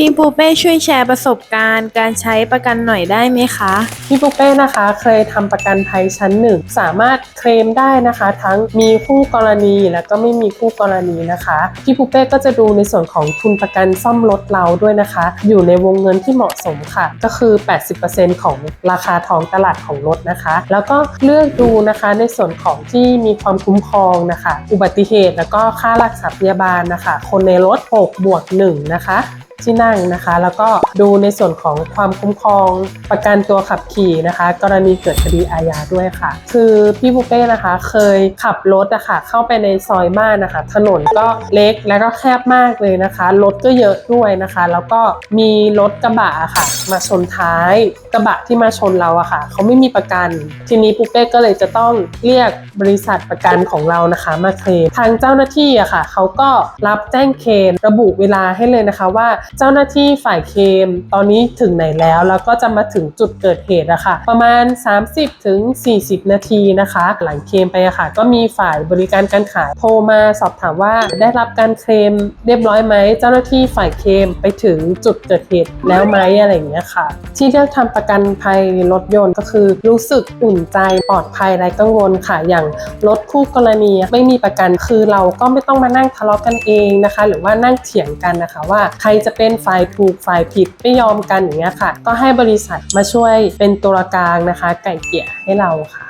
พี่ปูเป้ช่วยแชร์ประสบการณ์ การใช้ประกันหน่อยได้ไหมคะ พี่ปุ๊กเป้นะคะเคยทำประกันภัยชั้นหนึ่งสามารถเคลมได้นะคะ ทั้งมีคู่กรณีและก็ไม่มีคู่กรณีนะคะพี่ปุ๊กเป้ก็จะดูในส่วนของทุนประกันซ่อมรถเราด้วยนะคะ อยู่ในวงเงินที่เหมาะสมค่ะ ก็คือ 80%ของราคาท้องตลาดของรถนะคะ แล้วก็เลือกดูนะคะในส่วนของที่มีความคุ้มครองนะคะ อุบัติเหตุแล้วก็ค่ารักษาพยาบาลนะคะ คนในรถ6บวก1นะคะ ที่นั่งนะคะ แล้วก็ดูในส่วนของความคุ้มครองประกันตัวขับขี่นะคะ กรณีเกิดคดีอาญาด้วยค่ะ คือพี่บุเป้นะคะ เคยขับรถอะค่ะเข้าไปในซอยบ้านนะคะ ถนนก็เล็กแล้วก็แคบมากเลยนะคะรถก็เยอะด้วยนะคะ แล้วก็มีรถกระบะอะค่ะ มาชนท้ายกระบะที่มาชนเราอะค่ะเขาไม่มีประกัน ทีนี้ปุเป้ก็เลยจะต้องเรียกบริษัทประกันของเรานะคะ มาเคลมทางเจ้าหน้าที่อะค่ะเขาก็รับแจ้งเคลมระบุเวลาให้เลยนะคะว่าเจ้าหน้าที่ฝ่ายเคลมตอนนี้ถึงไหนแล้ว แล้วก็จะมาถึงจุดเกิดเหตุอะค่ะประมาณ 30ถึง40 นาทีนะคะ หลังเคลมไปอะค่ะ ก็มีฝ่ายบริการการขายโทรมาสอบถามว่าได้รับการเคลมเรียบร้อยไหม เจ้าหน้าที่ฝ่ายเคลมไปถึงจุดเกิดเหตุแล้วไหมอะไรอย่างเงี้ยค่ะ ที่เลือกทำประกันภัยรถยนต์ก็คือ รู้สึกอุ่นใจปลอดภัยไร้กังวลค่ะอย่างรถคู่กรณีไม่มีประกันคือเราก็ไม่ต้องมานั่งทะเลาะกันเองนะคะ หรือว่านั่งเถียงกันนะคะว่าใครจะเป็นฝ่ายถูกฝ่ายผิดไม่ยอมกันอย่างเงี้ยค่ะ ก็ให้บริษัทมาช่วยเป็นตัวกลางนะคะ ไก่เกลี่ยให้เราค่ะ